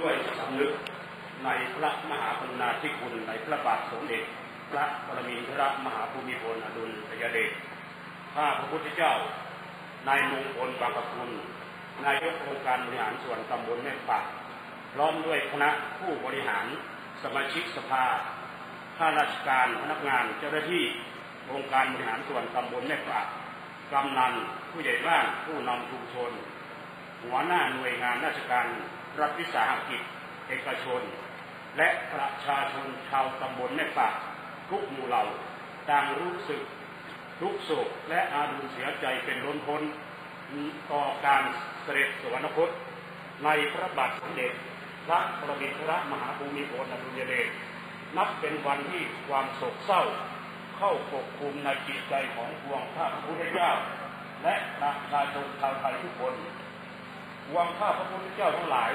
ด้วยสำนึกในพระมหากรุณาธิคุณในพระบาทสมเด็จพระปรมินทรมหาภูมิพลอดุลยเดชข้าพระพุทธเจ้า นายมงคลบางกะคุณ นายกองค์การบริหารส่วนตำบลแม่ปะพร้อมด้วยคณะผู้บริหารสมาชิกสภา ข้าราชการพนักงานเจ้าหน้าที่องค์การบริหารส่วนตำบลแม่ปะกำนันผู้ใหญ่บ้านผู้นำชุมชน หัวหน้าหน่วยงานราชการ รัฐวิสาหกิจ เอกชน และประชาชนชาวตำบลแม่ปะทุกหมู่เหล่าต่างรู้สึกทุกโศกและอารุณเสียใจเป็นล้นพ้นต่อการเสด็จสวรรคต ในพระบาทสมเด็จพระประมินทรมหาภูมิพลอดุลยเดชนับเป็นวันที่ความโศกเศร้า เข้าปกคลุมในจิตใจของพวงพระพุทธเจ้า และประชาชนชาวไทยทุกคน วงข้าพระพุทธเจ้าทั้งหลาย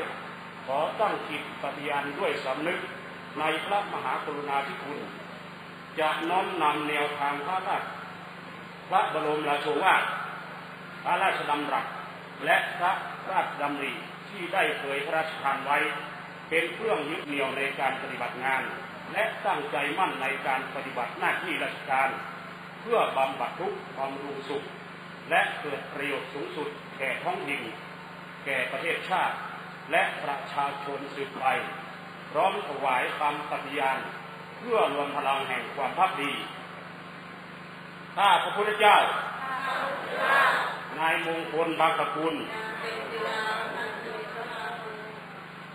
ขอตั้งจิตปฏิญาณด้วยสำนึกในพระมหากรุณาธิคุณ จะน้อมนำแนวทางพระราชพระบรมราโชวาทพระราชดำรัสและพระราชดำริที่ได้เคยพระราชทานไว้ เป็นเครื่องยึดเหนี่ยวในการปฏิบัติงาน และตั้งใจมั่นในการปฏิบัติหน้าที่ราชการ เพื่อบำบัดทุกข์บำรุงสุข และเกิดประโยชน์สูงสุดแก่ท้องถิ่น แก่ประเทศชาติ และประชาชนสืบไปพร้อมถวายคำปฏิญาณเพื่อรวมพลังแห่งความพักดีข้าพระพุทธเจ้า นายมงคลบางตะกุล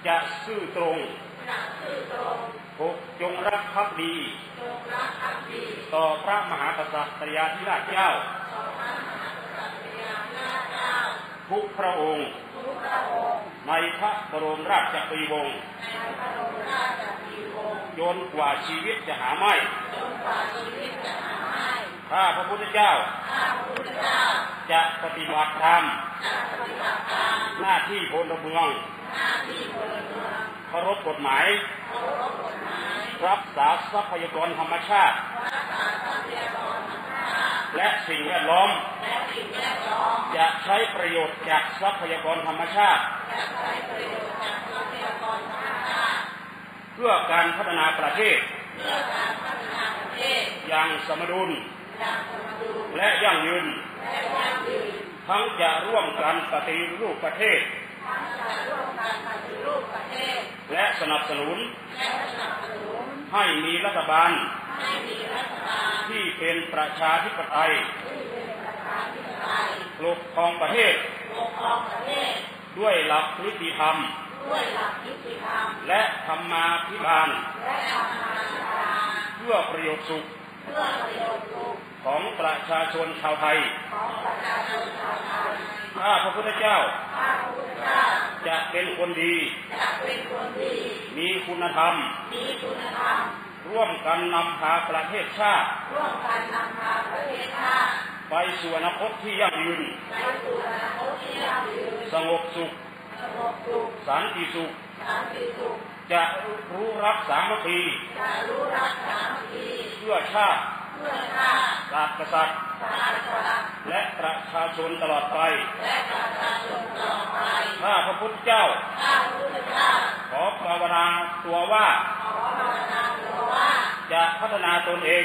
จะซื่อตรงปกจงรักภักดี ต่อพระมหากษัตริยาธิราชเจ้า ทุกพระองค์ ในพระบรมราชปรีวงศ์จนกว่าชีวิตจะหาไม่ข้าพระพุทธเจ้า จะปฏิบัติธรรม หน้าที่พลเมืองเคารพกฎหมาย รักษาทรัพยากรธรรมชาติ และสิ่งแวดล้อม จะใช้ประโยชน์จากทรัพยากรธรรมชาติ เพื่อการพัฒนาประเทศ อย่างสมดุล และยั่งยืน ทั้งจะร่วมกันปฏิรูปประเทศ และสนับสนุน ให้มีรัฐบาล ที่เป็นประชาธิปไตย ปกครองประเทศ ด้วยหลักนิติธรรม และธรรมาภิบาล เพื่อประโยชน์สุขของประชาชนชาวไทย ข้าพระพุทธเจ้า จะเป็นคนดี มีคุณธรรม ร่วมกันนำพาประเทศชาติ ไปสู่อนาคตที่ยั่งยืน สงบสุข สันติสุข จะรู้รักสามัคคีเพื่อชาติศาสตร์กษัตริย์ และประชาชนตลอดไป ข้าพระพุทธเจ้า ขอภาวนาตัวว่า จะพัฒนาตนเอง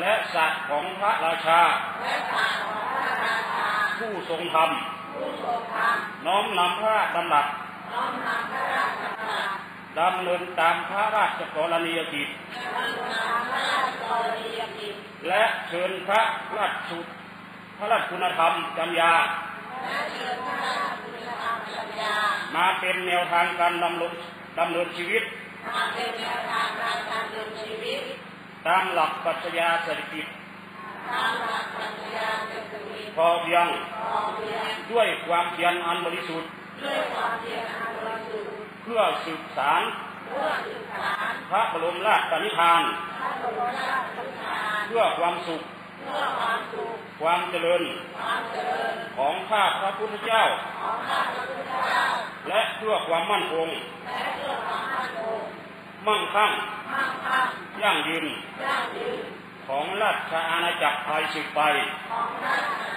และสัตว์ของพระราชา ผู้ทรงธรรม น้อมนำพระราชดำรัสดำเนินตามพระราชกรณียกิจและเชิญพระราชสุพระราชคุณธรรมจำยามาเป็นแนวทางการดำรงดำเนินชีวิต ตามหลักปรัชญาเศรษฐกิจพอเพียงด้วยความเพียรอันบริสุทธิ์ เพื่อสืบสารพระบรมราชนิพพาน เพื่อความสุข ความเจริญ ของข้าพระพุทธเจ้า และเพื่อความมั่นคง มั่งคั่ง ยั่งยืนของราชอาณาจักรไทยสืบไปของราช